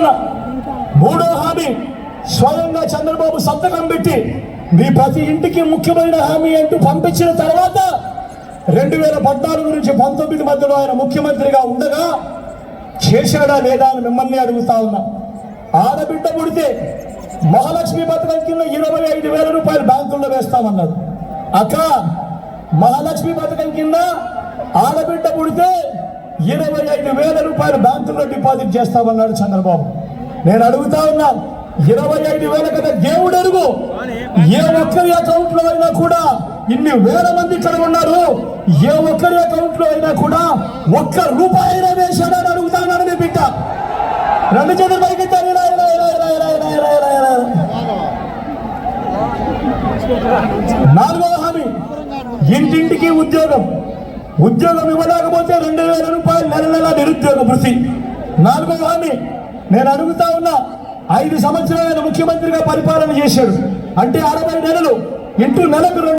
ఉన్నా మూడో హామీ స్వయంగా చంద్రబాబు సంతకం పెట్టి మీ ప్రతి ఇంటికి ముఖ్యమైన హామీ అంటూ పంపించిన తర్వాత రెండు వేల పద్నాలుగు నుంచి పంతొమ్మిది మధ్యలో ఆయన ముఖ్యమంత్రిగా ఉండగా చేశాడా లేదా అని మిమ్మల్ని అడుగుతా ఉన్నా. ఆడబిడ్డ పుడితే మహాలక్ష్మి పథకం కింద ఇరవై ఐదు వేల రూపాయలు బ్యాంకుల్లో వేస్తామన్నారు. అక్క మహాలక్ష్మి పథకం కింద ఆడబిడ్డ పుడితే ఇరవై ఐదు వేల రూపాయలు బ్యాంకులో డిపాజిట్ చేస్తామన్నాడు చంద్రబాబు. నేను అడుగుతా ఉన్నాను ఇరవై ఐదు వేల కదా దేవుడు అడుగు. ఏ ఒక్కరి అకౌంట్లో అయినా కూడా ఇన్ని వేల మంది ఇక్కడ ఉన్నారు. ఏ ఒక్కరి అకౌంట్లో అయినా కూడా ఒక్క రూపాయి అయినా వేశాడని బిడ్డ. రెండు చేతులు పైకి నాలుగవ హామీ. ఇంటింటికి ఉద్యోగం. ఉద్యోగం ఇవ్వలేకపోతే రెండు నిరుద్యోగ భృతి నాలుగవ హామీ నేను అడుగుతా ఉన్నా ఐదు సంవత్సరాలు ముఖ్యమంత్రిగా పరిపాలన చేశాడు. అంటే అరవై నెలలు ఇంటూ నెలకు